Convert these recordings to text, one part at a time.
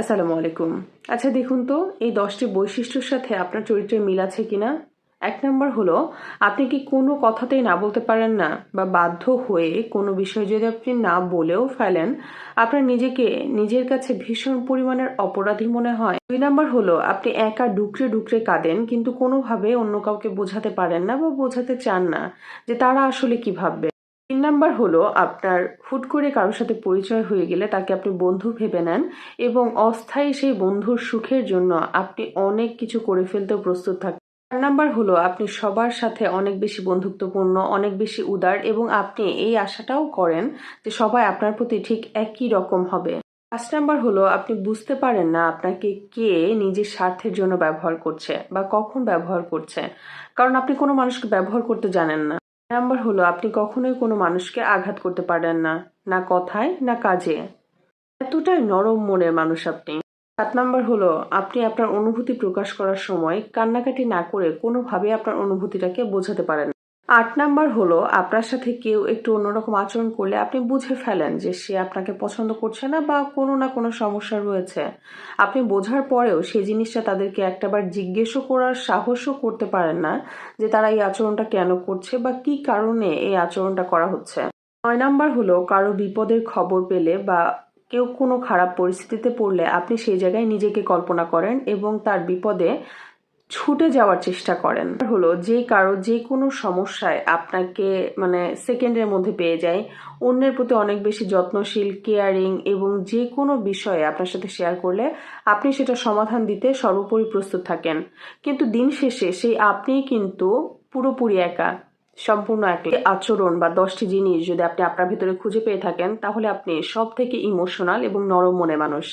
আসসালামু আলাইকুম। আচ্ছা দেখুন তো, এই দশটি বৈশিষ্ট্যের সাথে আপনার চরিত্রের মিল আছে কিনা? এক নম্বর হলো, আপনি কি কোনো কথাতেই না বলতে পারেন না বা বাধ্য হয়ে কোনো বিষয় যদি আপনি না বলেও ফেলেন, আপনার নিজেকে নিজের কাছে ভীষণ পরিমাণের অপরাধী মনে হয়? দুই নম্বর হলো, আপনি একা ডুকরে ডুকরে কাঁদেন, কিন্তু কোনোভাবে অন্য কাউকে বোঝাতে পারেন না বা বোঝাতে চান না যে তারা আসলে কি ভাববে। নাম্বার হলো আপনার হুট করে কারোর সাথে পরিচয় হয়ে গেলে তাকে আপনি বন্ধু ভেবে নেন এবং অস্থায়ী সেই বন্ধুর সুখের জন্য আপনি অনেক কিছু করে ফেলতেও প্রস্তুত থাকেন চার নাম্বার হলো আপনি সবার সাথে অনেক বেশি বন্ধুত্বপূর্ণ, অনেক বেশি উদার এবং আপনি এই আশাটাও করেন যে সবাই আপনার প্রতি ঠিক একই রকম হবে। পাঁচ নাম্বার হলো আপনি বুঝতে পারেন না আপনাকে কে নিজের স্বার্থের জন্য ব্যবহার করছে বা কখন ব্যবহার করছে। কারণ আপনি কোনো মানুষকে ব্যবহার করতে জানেন না। নাম্বার হলো, আপনি কখনোই কোনো মানুষকে আঘাত করতে পারেন না না কথায়, না কাজে। এতটাই নরম মনের মানুষ আপনি। সাত নাম্বার হলো, আপনি আপনার অনুভূতি প্রকাশ করার সময় কান্নাকাটি না করে কোনোভাবে আপনার অনুভূতিটাকে বোঝাতে পারেন আট নাম্বার হলো, আপনার সাথে কেউ একটু অন্যরকম আচরণ করলে আপনি বুঝে ফেলেন যে সে আপনাকে পছন্দ করছে না বা কোনো না কোনো সমস্যা রয়েছে। আপনি বোঝার পরেও সেই জিনিসটা তাদেরকে একটাবার জিজ্ঞেসও করার সাহসও করতে পারেন না যে তারা এই আচরণটা কেন করছে বা কি কারণে এই আচরণটা করা হচ্ছে। নয় নাম্বার হলো, কারও বিপদের খবর পেলে বা কেউ কোনো খারাপ পরিস্থিতিতে পড়লে আপনি সেই জায়গায় নিজেকে কল্পনা করেন এবং তার বিপদে ছুটে যাওয়ার চেষ্টা করেন। হলো যে কারও যে কোনো সমস্যায় আপনাকে মানে সেকেন্ডের মধ্যে পেয়ে যায়, অন্যের প্রতি অনেক বেশি যত্নশীল কেয়ারিং এবং যে কোনো বিষয়ে আপনার সাথে শেয়ার করলে আপনি সেটা সমাধান দিতে সর্বোপরি প্রস্তুত থাকেন। কিন্তু দিন শেষে সেই আপনিই কিন্তু পুরোপুরি একা, সম্পূর্ণ একটি আচরণ বা দশটি জিনিস যদি আপনি আপনার ভিতরে খুঁজে পেয়ে থাকেন, তাহলে আপনি সব থেকে ইমোশনাল এবং নরম মনে মানুষ।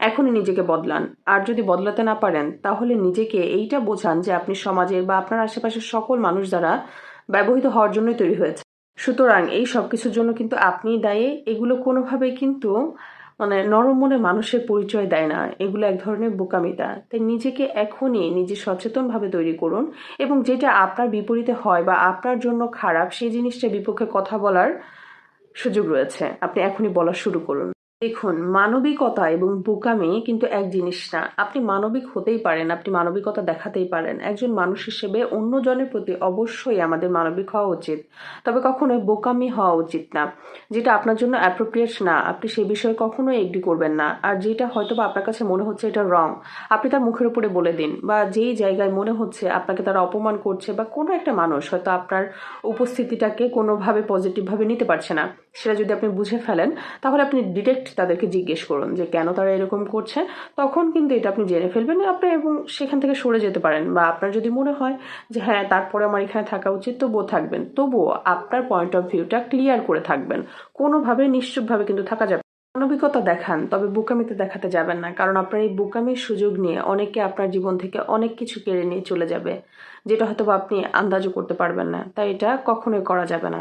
এখনই নিজেকে বদলান। আর যদি বদলাতে না পারেন, তাহলে নিজেকে এইটা বোঝান যে আপনি সমাজের বা আপনার আশেপাশের সকল মানুষ দ্বারা ব্যবহৃত হওয়ার জন্যই তৈরি হয়েছে। সুতরাং এই সব কিছুর জন্য কিন্তু আপনি দায়ী। এগুলো কোনোভাবে কিন্তু মানে নরম মনে মানুষের পরিচয় দেয় না। এগুলো এক ধরনের বোকামিতা। তাই নিজেকে এখনই নিজে সচেতনভাবে তৈরি করুন এবং যেটা আপনার বিপরীতে হয় বা আপনার জন্য খারাপ, সেই জিনিসটা বিপক্ষে কথা বলার সুযোগ রয়েছে। আপনি এখনই বলা শুরু করুন। দেখুন, মানবিকতা এবং বোকামি কিন্তু এক জিনিস না। আপনি মানবিক হতেই পারেন, আপনি মানবিকতা দেখাতেই পারেন। একজন মানুষ হিসেবে অন্যজনের প্রতি অবশ্যই আমাদের মানবিক হওয়া উচিত। তবে কখনোই বোকামি হওয়া উচিত না। যেটা আপনার জন্য অ্যাপ্রোপ্রিয়েট না, আপনি সে বিষয়ে কখনোই এগ্রি করবেন না। আর যেটা হয়তো বা আপনার কাছে মনে হচ্ছে এটা রং আপনি তার মুখের উপরে বলে দিন। বা যেই জায়গায় মনে হচ্ছে আপনাকে তারা অপমান করছে বা কোনো একটা মানুষ হয়তো আপনার উপস্থিতিটাকে কোনোভাবে পজিটিভভাবে নিতে পারছে না। সেটা যদি আপনি বুঝে ফেলেন, তাহলে আপনি ডিরেক্ট তাদেরকে জিজ্ঞেস করুন যে কেন তারা এরকম করছে। তখন কিন্তু এটা আপনি জেনে ফেলবেন, আপনি এবং সেখান থেকে সরে যেতে পারেন। বা আপনার যদি মনে হয় যে হ্যাঁ তারপরে আমার এখানে থাকা উচিত, তবুও থাকবেন। তবুও আপনার পয়েন্ট অফ ভিউটা ক্লিয়ার করে থাকবেন। কোনোভাবে নিশ্চুপভাবে কিন্তু থাকা যাবে মানবিকতা দেখান, তবে বোকামিতে দেখাতে যাবেন না। কারণ আপনার এই বোকামির সুযোগ নিয়ে অনেকে আপনার জীবন থেকে অনেক কিছু কেড়ে নিয়ে চলে যাবে, যেটা হয়তো আপনি আন্দাজও করতে পারবেন না। তাই এটা কখনোই করা যাবে না।